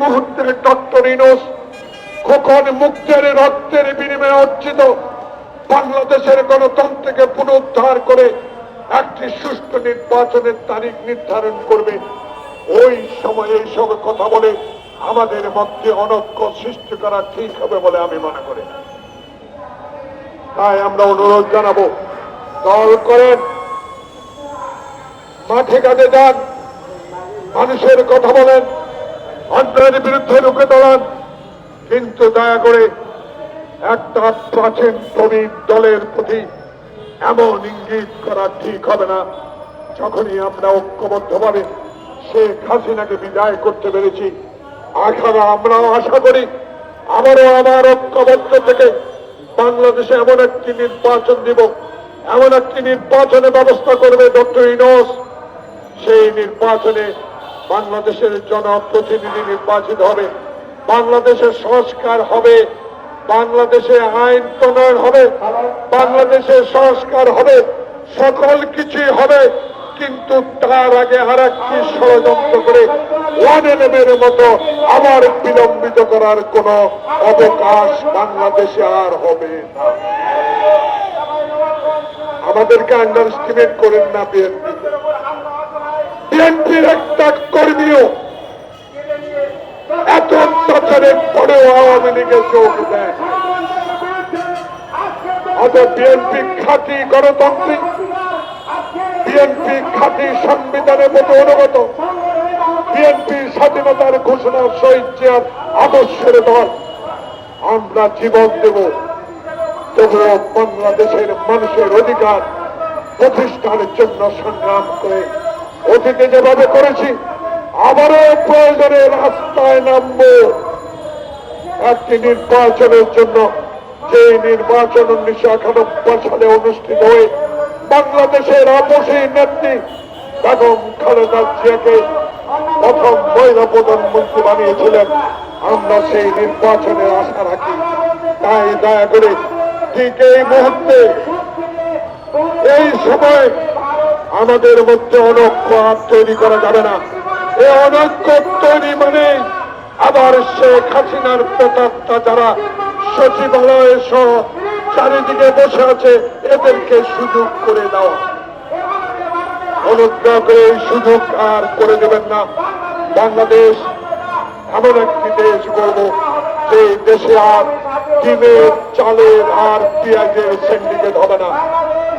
মুহূর্তে ডক্টর ইনোস খোকন মুক্তের রক্তের বিনিময়ে অর্জিত বাংলাদেশের গণতন্ত্রকে পুনরুদ্ধার করে একটি সুষ্ঠু নির্বাচনের তারিখ নির্ধারণ করবে। ওই সময়ে এইসব কথা বলে আমাদের মধ্যে অনৈক্য সৃষ্টি করা ঠিক হবে বলে আমি মনে করি তাই আমরা অনুরোধ জানাব, দল করেন, মাঠে কাজে যান, মানুষের কথা বলেন অন্যায়ের বিরুদ্ধে রুখে দাঁড়ান। কিন্তু দয়া করে একটা প্রাচীন প্রবীণ দলের প্রতি এমন ইঙ্গিত করা ঠিক হবে না। যখনই আমরা ঐক্যবদ্ধভাবে শেখ হাসিনাকে বিদায় করতে পেরেছি আশারা আমরাও আশা করি আবারও আমার ঐক্যবদ্ধ থেকে বাংলাদেশে এমন একটি নির্বাচন দিব, এমন একটি নির্বাচনের ব্যবস্থা করবে ডক্টর ইনোস। সেই নির্বাচনে বাংলাদেশের জনপ্রতিনিধি নির্বাচিত হবে, বাংলাদেশের সংস্কার হবে, বাংলাদেশে আইন প্রণয়ন হবে, বাংলাদেশের সংস্কার হবে, সকল কিছুই হবে, কিন্তু তার আগে আর একটি ষড়যন্ত্র করে ওয়ান এলেমের মতো আবার বিলম্বিত করার কোন অবকাশ বাংলাদেশে আর হবে না। আমাদেরকে আন্ডারস্টিমেট করেন না বিএনপি। বিএনপির একটা কর্মীও এত অত্যাচারের পরেও আওয়ামী লীগে যোগ দেয়। বিএনপি খাঁটি গণতান্ত্রিক, বিএনপি খাঁটি সংবিধানের মতো অনুগত, বিএনপি স্বাধীনতার ঘোষণার শহীদ চেয়ার আদর্শের দল, আমরা জীবন দেব। তবুও বাংলাদেশের মানুষের অধিকার প্রতিষ্ঠানের জন্য সংগ্রাম করে অতীতে যেভাবে করেছি, আবারও প্রয়োজনে রাস্তায় নামবো। একটি নির্বাচনের জন্য যে নির্বাচন উনিশশো একানব্বই সালে অনুষ্ঠিত হয়ে বাংলাদেশের আপসী নেত্রী বেগম খালেদা জিয়াকে প্রথম মহিলা প্রধানমন্ত্রী বানিয়েছিলেন। আমরা সেই নির্বাচনের আশা রাখি। তাই দয়া করে ঠিক এই মুহূর্তে, এই সময় আমাদের মধ্যে অনৈক্য আর তৈরি করা যাবে না। এই অনৈক্য তৈরি মানে আবার শেখ হাসিনার প্রতাপটা যারা সচিবালয় সহ চারিদিকে বসে আছে, এদেরকে সুযোগ করে দেওয়া অনুগ্রহ করে এই সুযোগ আর করে দেবেন না। বাংলাদেশ এমন একটি দেশ করব যে দেশে আর ডিমের, চালের আর পেঁয়াজের সিন্ডিকেট হবে না।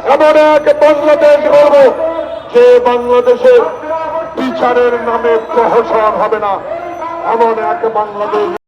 এমন এক বাংলাদেশ গড়ব যে বাংলাদেশে বিচারের নামে প্রহসন হবে না। এমন এক বাংলাদেশ